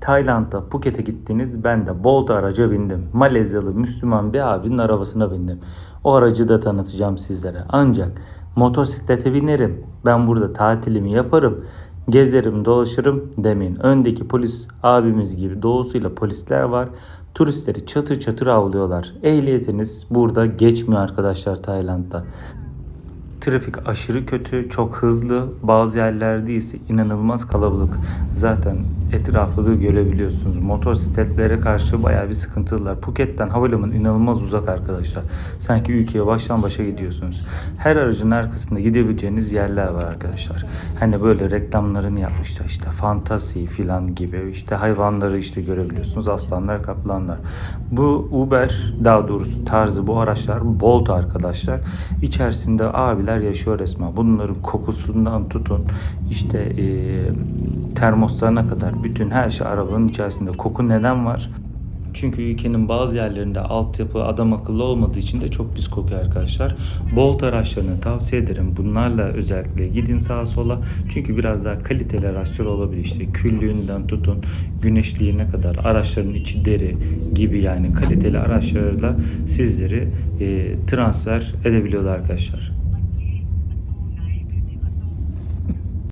Tayland'da Phuket'e gittiniz. Ben de Bolt araca bindim. Malezyalı Müslüman bir abinin arabasına bindim. O aracı da tanıtacağım sizlere. Ancak motosiklete binerim. Ben burada tatilimi yaparım. Gezerim, dolaşırım demeyin. Öndeki polis abimiz gibi doğusuyla polisler var. Turistleri çatır çatır avlıyorlar. Ehliyetiniz burada geçmiyor arkadaşlar Tayland'da. Trafik aşırı kötü, çok hızlı. Bazı yerlerde ise inanılmaz kalabalık. Zaten etrafı da görebiliyorsunuz. Motosikletlere karşı bayağı bir sıkıntılılar. Phuket'ten havalimanı inanılmaz uzak arkadaşlar. Sanki ülkeye baştan başa gidiyorsunuz. Her aracın arkasında gidebileceğiniz yerler var arkadaşlar. Hani böyle reklamlarını yapmışlar işte fantasi filan gibi işte hayvanları işte görebiliyorsunuz. Aslanlar, kaplanlar. Bu Uber daha doğrusu tarzı bu araçlar Bolt arkadaşlar. İçerisinde abiler yaşıyor resmen. Bunların kokusundan tutun işte eee termoslarına kadar bütün her şey arabanın içerisinde. Koku neden var? Çünkü ülkenin bazı yerlerinde altyapı adam akıllı olmadığı için de çok pis kokuyor arkadaşlar. Bolt araçlarını tavsiye ederim. Bunlarla özellikle gidin sağa sola. Çünkü biraz daha kaliteli araçlar olabilir. İşte küllüğünden tutun güneşliğine kadar araçların içi deri gibi yani kaliteli araçlarla sizleri e, transfer edebiliyorlar arkadaşlar.